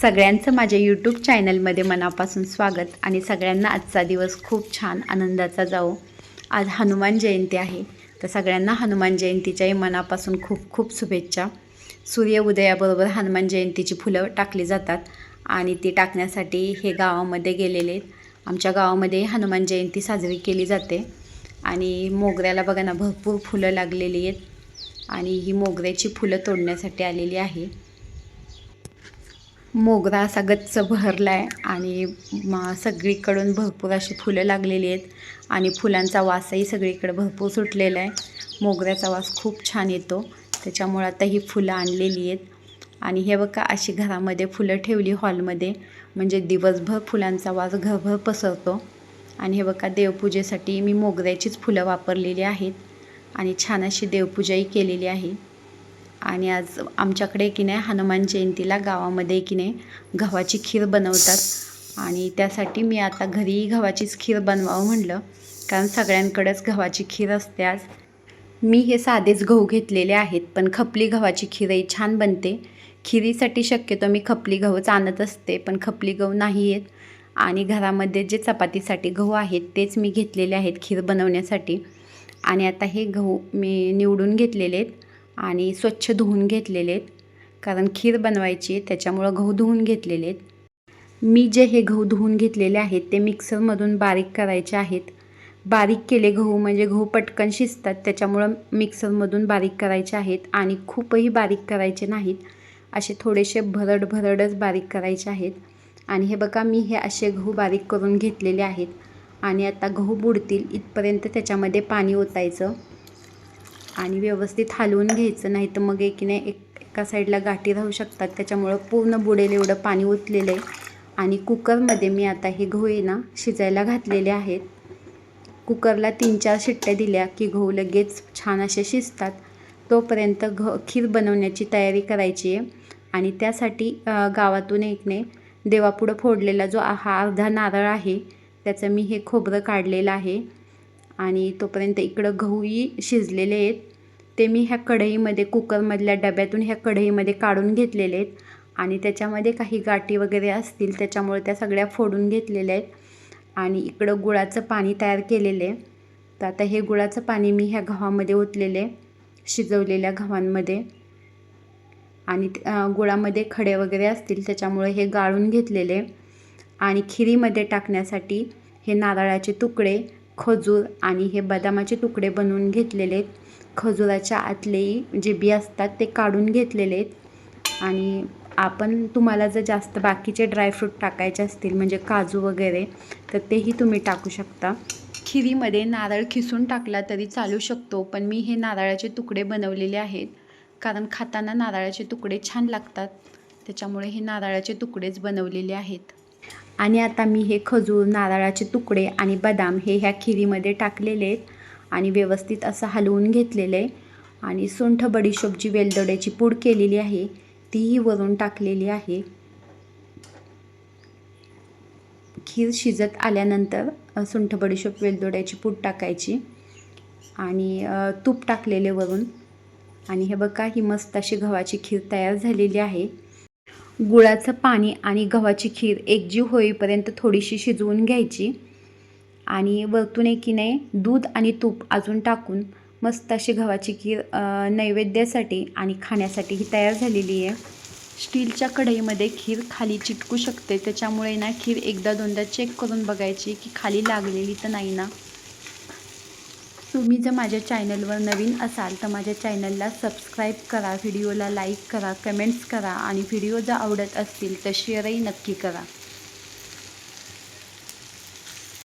सगळ्यांचं माझ्या यूट्यूब चॅनलमध्ये मनापासून स्वागत आणि सगळ्यांना आजचा दिवस खूप छान आनंदाचा जाओ आज हनुमान जयंती आहे. तर सगळ्यांना हनुमान जयंतीच्याही मनापासून खूप खूप शुभेच्छा. सूर्य उदयाबरोबर हनुमान जयंतीची फुलं टाकली जातात. आणि ती टाकण्यासाठी हे गावामध्ये गेलेले आहेत. आमच्या गावामध्ये हनुमान जयंती साजरी केली जाते. आणि मोगऱ्याला बघा ना भरपूर फुलं लागलेली आहेत. आणि ही मोगऱ्याची फुलं तोडण्यासाठी आलेली आहे. मोगरा असा गच्च भरला आहे आणि सगळीकडून भरपूर अशी फुलं लागलेली आहेत. आणि फुलांचा वासही सगळीकडे भरपूर सुटलेला आहे. मोगऱ्याचा वास खूप छान येतो. त्याच्यामुळे आता ही फुलं आणलेली आहेत. आणि हे बघा अशी घरामध्ये फुलं ठेवली हॉलमध्ये. म्हणजे दिवसभर फुलांचा वास घरभर पसरतो. आणि हे बघा देवपूजेसाठी मी मोगऱ्याचीच फुलं वापरलेली आहेत. आणि छान अशी देवपूजाही केलेली आहे. आणि आज आमच्याकडे की नाही हनुमान जयंतीला गावामध्ये की नाही गव्हाची खीर बनवतात. आणि त्यासाठी मी आता घरी गव्हाचीच खीर बनवावं म्हटलं कारण सगळ्यांकडेच गव्हाची खीर असते आज. मी हे साधेच गहू घेतलेले आहेत पण खपली गव्हाची खीरही छान बनते. खिरीसाठी शक्यतो मी खपली गहूच आणत असते पण खपली गहू नाही आहेत आणि घरामध्ये जे चपातीसाठी गहू आहेत तेच मी घेतलेले आहेत खीर बनवण्यासाठी. आणि आता हे गहू मी निवडून घेतलेले आहेत आणि स्वच्छ धुवून घेतलेले आहेत. कारण खीर बनवायची आहे त्याच्यामुळं गहू धुवून घेतलेले आहेत. मी जे हे गहू धुवून घेतलेले आहेत ते मिक्सरमधून बारीक करायचे आहेत. बारीक केले गहू म्हणजे गहू पटकन शिजतात. त्याच्यामुळं मिक्सरमधून बारीक करायचे आहेत आणि खूपही बारीक करायचे नाहीत. असे थोडेसे भरड भरडच बारीक करायचे आहेत. आणि हे बघा मी हे असे गहू बारीक करून घेतलेले आहेत. आणि आता गहू बुडतील इथपर्यंत त्याच्यामध्ये पाणी ओतायचं. आणि व्यवस्थित हलवून घ्यायचं नाही तर मग एक नाही एक एका साईडला गाठी राहू शकतात. त्याच्यामुळं पूर्ण बुडेल एवढं पाणी ओतलेलं आहे. आणि कुकरमध्ये मी आता हे गहू आहे ना शिजायला घातलेले आहेत. कुकरला तीन चार शिट्ट्या दिल्या की गहू लगेच छान असे शिजतात. तोपर्यंत घ खीर बनवण्याची तयारी करायची आहे आणि त्यासाठी गावातून एकने देवापुढं फोडलेला जो हा अर्धा नारळ आहे त्याचं मी हे खोबरं काढलेलं आहे आणि तोपर्यंत इकडं गहूही शिजलेले आहेत. ते मी ह्या कढईमध्ये कुकरमधल्या डब्यातून ह्या कढईमध्ये काढून घेतलेले आहेत आणि त्याच्यामध्ये काही गाठी वगैरे असतील त्याच्यामुळे त्या सगळ्या फोडून घेतलेल्या आहेत. आणि इकडं गुळाचं पाणी तयार केलेलं आहे. तर आता हे गुळाचं पाणी मी ह्या गव्हामध्ये ओतलेले शिजवलेल्या गव्हांमध्ये. आणि गुळामध्ये खडे वगैरे असतील त्याच्यामुळे हे गाळून घेतलेले आणि खिरीमध्ये टाकण्यासाठी हे नारळाचे तुकडे खजूर आणि हे बदामाचे तुकडे बनवून घेतलेले आहेत. खजुराच्या आतलेही जे बी असतात ते काढून घेतलेले आहेत. आणि आपण तुम्हाला जर जास्त बाकीचे ड्रायफ्रूट टाकायचे असतील म्हणजे काजू वगैरे तर तेही तुम्ही टाकू शकता. खिरीमध्ये नारळ खिसून टाकला तरी चालू शकतो पण मी हे नारळाचे तुकडे बनवलेले आहेत. कारण खाताना नारळाचे तुकडे छान लागतात. त्याच्यामुळे हे नारळाचे तुकडेच बनवलेले आहेत. आणि आता मी हे खजूर नारळाचे तुकडे आणि बदाम हे ह्या खिरीमध्ये टाकलेले आहेत आणि व्यवस्थित असं हलवून घेतलेलं आहे. आणि सुंठ बडीशोपची वेलदोड्याची पूड केलेली आहे. तीही वरून टाकलेली आहे. खीर शिजत आल्यानंतर सुंठ बडीशोप वेलदोड्याची पूड टाकायची आणि तूप टाकलेले वरून. आणि हे बघा ही मस्त अशी गव्हाची खीर तयार झालेली आहे. गुळाचं पाणी आणि गव्हाची खीर एकजीव होईपर्यंत थोडीशी शिजवून घ्यायची. आणि वरतून एकीने दूध आणि तूप अजून टाकून मस्त अशी गव्हाची खीर नैवेद्यासाठी आणि खाण्यासाठी ही तयार झालेली आहे. स्टीलच्या कढईमध्ये खीर खाली चिटकू शकते. त्याच्यामुळे ना खीर एकदा दोनदा चेक करून बघायची की खाली लागलेली तर नाही ना? तुम्ही जर माझ्या चॅनलवर नवीन असाल तर माझ्या चॅनलला सबस्क्राईब करा व्हिडिओला लाईक करा कमेंट्स करा आणि व्हिडिओ जर आवडत असतील तर शेअरही नक्की करा.